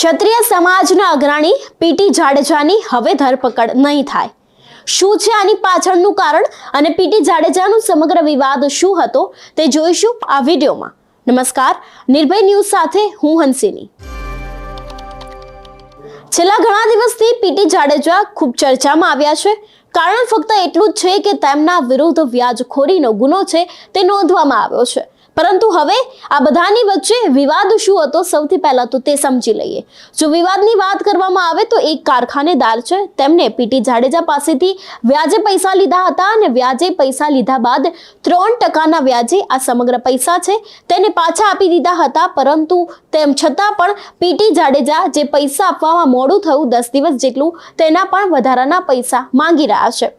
ક્ષત્રિય સમાજના અગ્રણી પીટી જાડેજાની હવે ધરપકડ નહીં થાય. શું છે આની પાછળનું કારણ અને પીટી જાડેજાનું સમગ્ર વિવાદ શું હતો તે જોઈશું આ વિડીયોમાં. નમસ્કાર, નિર્ભય ન્યૂઝ સાથે હું હંસિની. છેલ્લા ઘણા દિવસથી પીટી જાડેજા ખૂબ ચર્ચામાં આવ્યા છે. કારણ ફક્ત એટલું જ છે કે તેમના વિરુદ્ધ વ્યાજખોરીનો ગુનો છે તે નોંધવામાં આવ્યો છે. પરંતુ હવે આ બધાની વચ્ચે વિવાદ શું હતો સૌથી પહેલા તો તે સમજી લઈએ. જો વિવાદની વાત કરવામાં આવે તો એક કારખાનેદાર છે, તેમને પીટી જાડેજા પાસેથી વ્યાજે પૈસા લીધા હતા અને વ્યાજે પૈસા લીધા બાદ ત્રણ ટકાના વ્યાજે આ સમગ્ર પૈસા છે તેને પાછા આપી દીધા હતા, પરંતુ તેમ છતાં પણ પીટી જાડેજા જે પૈસા આપવામાં મોડું થયું, દસ દિવસ જેટલું, તેના પણ વધારાના પૈસા માંગી રહ્યા છે.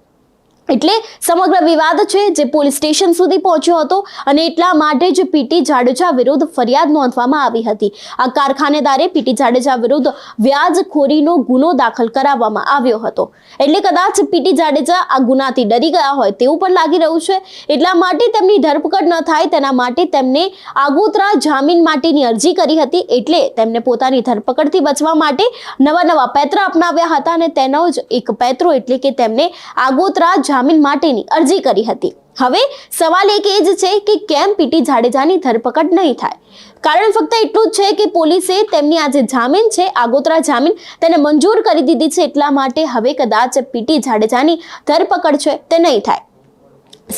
એટલે સમગ્ર વિવાદ છે જે પોલીસ સ્ટેશન સુધી પહોંચ્યો હતો અને એટલા માટે જ પીટી જાડેજા વિરુદ્ધ ફરિયાદ નોંધવામાં આવી હતી. આ કારખાનેદારે પીટી જાડેજા વિરુદ્ધ વ્યાજખોરીનો ગુનો દાખલ કરાવવામાં આવ્યો હતો. એટલે કદાચ પીટી જાડેજા આ ગુનાથી ડરી ગયા હોય તેવું પણ લાગી રહ્યું છે. એટલા માટે તેમની ધરપકડ ન થાય તેના માટે તેમને આગોતરા જામીન માટેની અરજી કરી હતી એટલે તેમને પોતાની ધરપકડથી બચવા માટે નવા નવા પેત્ર અપનાવ્યા હતા અને તેનો જ એક પેત્રો એટલે કે તેમને આગોતરા જામીન માટેની અરજી કરી હતી. હવે સવાલ એક એ જ છે કે કેમ પીટી જાડેજાની ધરપકડ નહીં થાય? કારણ ફક્ત એટલું જ છે કે પોલીસે તેમની આ જે જામીન છે, આગોતરા જામીન, તેને મંજૂર કરી દીધી છે, એટલા માટે હવે કદાચ પીટી જાડેજાની ધરપકડ છે તે નહીં થાય.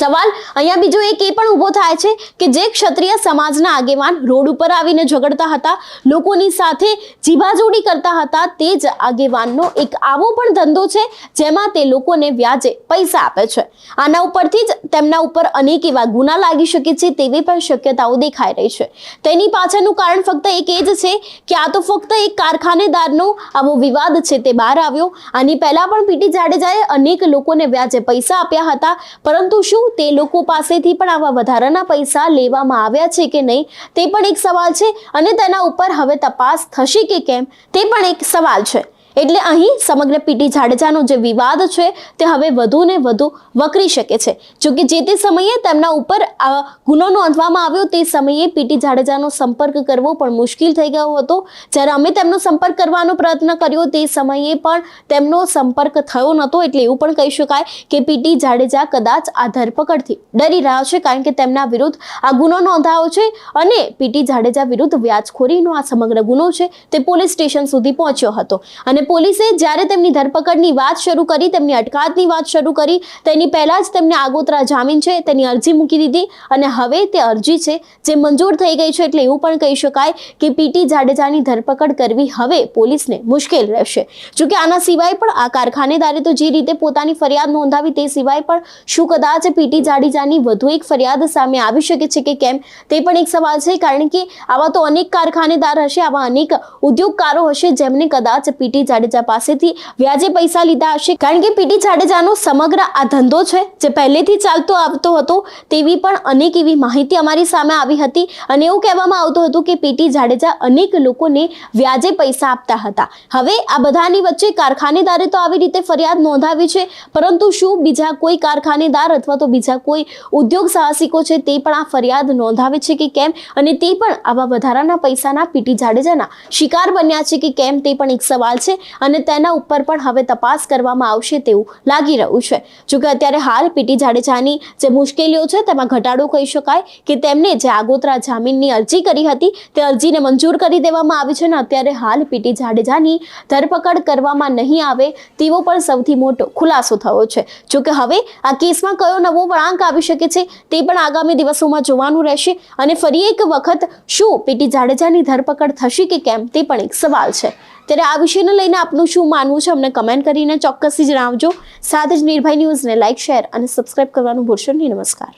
સવાલ, અહીંયા બીજો એક એ પણ ઊભો થાય છે કે જે ક્ષત્રિય સમાજના આગેવાન રોડ ઉપર આવીને ઝઘડતા હતા, લોકોની સાથે જીભાજોડી કરતા હતા, તે જ આગેવાનનો એક આવો પણ ધંધો છે જેમાં તે લોકોને વ્યાજે પૈસા આપે છે. આના ઉપરથી જ તેમના ઉપર અનેક એવા ગુના લાગી શકે છે તેવી પણ શક્યતાઓ દેખાઈ રહી છે. તેની પાછળનું કારણ ફક્ત એક એ જ છે કે આ તો ફક્ત એક કારખાનેદારનો આવો વિવાદ છે તે બહાર આવ્યો. આની પહેલાં પણ પીટી જાડેજાએ અનેક લોકોને વ્યાજે પૈસા આપ્યા હતા, પરંતુ શું તે લોકો પાસેથી પણ આવા વધારાના પૈસા લેવામાં આવ્યા છે કે નહીં તે પણ એક સવાલ છે અને તેના ઉપર હવે તપાસ થશે કે કેમ તે પણ એક સવાલ છે. એટલે અહીં સમગ્ર પીટી જાડેજાનો જે વિવાદ છે તે હવે વધુ ને વધુ વકરી શકે છે. જોકે જે તે સમયે તેમના ઉપર ગુનો નોંધવામાં આવ્યો તે સમયે પીટી જાડેજાનો સંપર્ક કરવો પણ મુશ્કેલ થઈ ગયો હતો. જ્યારે અમે તેમનો સંપર્ક કરવાનો પ્રયત્ન કર્યો તે સમયે પણ તેમનો સંપર્ક થયો નહોતો એટલે એવું પણ કહી શકાય કે પીટી જાડેજા કદાચ આ ધરપકડથી ડરી રહ્યા છે કારણ કે તેમના વિરુદ્ધ આ ગુનો નોંધાયો છે અને પીટી જાડેજા વિરુદ્ધ વ્યાજખોરીનો આ સમગ્ર ગુનો છે તે પોલીસ સ્ટેશન સુધી પહોંચ્યો હતો. અને પોલીસે જ્યારે તેમની ધરપકડની વાત શરૂ કરી, તેમની અટકાયતની વાત શરૂ કરી, તેની પહેલાં જ તેમને આગોતરા જામીન છે, તેની અરજી મૂકી દીધી અને હવે તે અરજી છે, જે મંજૂર થઈ ગઈ છે એટલે એવું પણ કહી શકાય કે પીટી જાડેજાની ધરપકડ કરવી હવે પોલીસને મુશ્કેલ રહેશે. જોકે આના સિવાય પણ આ કારખાનેદારે તો જે રીતે પોતાની ફરિયાદ નોંધાવી તે સિવાય પણ શું કદાચ પીટી જાડેજાની વધુ એક ફરિયાદ સામે આવી શકે છે કે કેમ, તે પણ એક સવાલ છે, કારણ કે આવા તો અનેક કારખાનેદાર હશે, આવા અનેક ઉદ્યોગકારો હશે જેમને કદાચ પીટી જાડેજા પાસેથી વ્યાજે પૈસા લીધા હશે. કારણ કે પીટી જાડેજાનો સમગ્ર આ ધંધો છે, જે પહેલેથી ચાલતો આવતો હતો, તેવી પણ અનેક એવી માહિતી અમારી સામે આવી હતી. અને એવું કહેવામાં આવતું હતું કે પીટી જાડેજા અનેક લોકોને વ્યાજે પૈસા આપતા હતા. હવે આ બધાની વચ્ચે કારખાનેદારે તો આવી રીતે ફરિયાદ નોંધાવી છે, પરંતુ શું બીજા કોઈ કારખાનેદાર અથવા તો બીજા કોઈ ઉદ્યોગ સાહસિકો છે તે પણ આ ફરિયાદ નોંધાવે છે કે કેમ? અને તે પણ આવા વધારાના પૈસાના પીટી જાડેજાના શિકાર બન્યા છે કે કેમ? તે પણ એક સવાલ છે. અને તેના ઉપર પણ હવે તપાસ કરવામાં આવશે તેવું લાગી રહ્યું છે. જોકે અત્યારે હાલ પીટી જાડેજાની જે મુશ્કેલીઓ છે તેમાં ઘટાડો કહી શકાય કે તેમને જે આગોતરા જામીનની અરજી કરી હતી તે અરજીને મંજૂર કરી દેવામાં આવી છે અને અત્યારે હાલ પીટી જાડેજાની ધરપકડ કરવામાં નહીં આવે તેવો પણ સૌથી મોટો ખુલાસો થયો છે. જોકે હવે આ કેસમાં કયો નવો વળાંક આવી શકે છે તે પણ આગામી દિવસોમાં જોવાનું રહેશે અને ફરી એક વખત શું પીટી જાડેજાની ધરપકડ થશે કે કેમ તે પણ એક સવાલ છે. ત્યારે આ વિષયને લઈને આપનું શું માનવું છે અમને કમેન્ટ કરીને ચોક્કસથી જણાવજો. સાથે જ નિર્ભય ન્યૂઝને લાઇક શેર અને સબસ્ક્રાઇબ કરવાનું ભૂલશો નહીં. નમસ્કાર.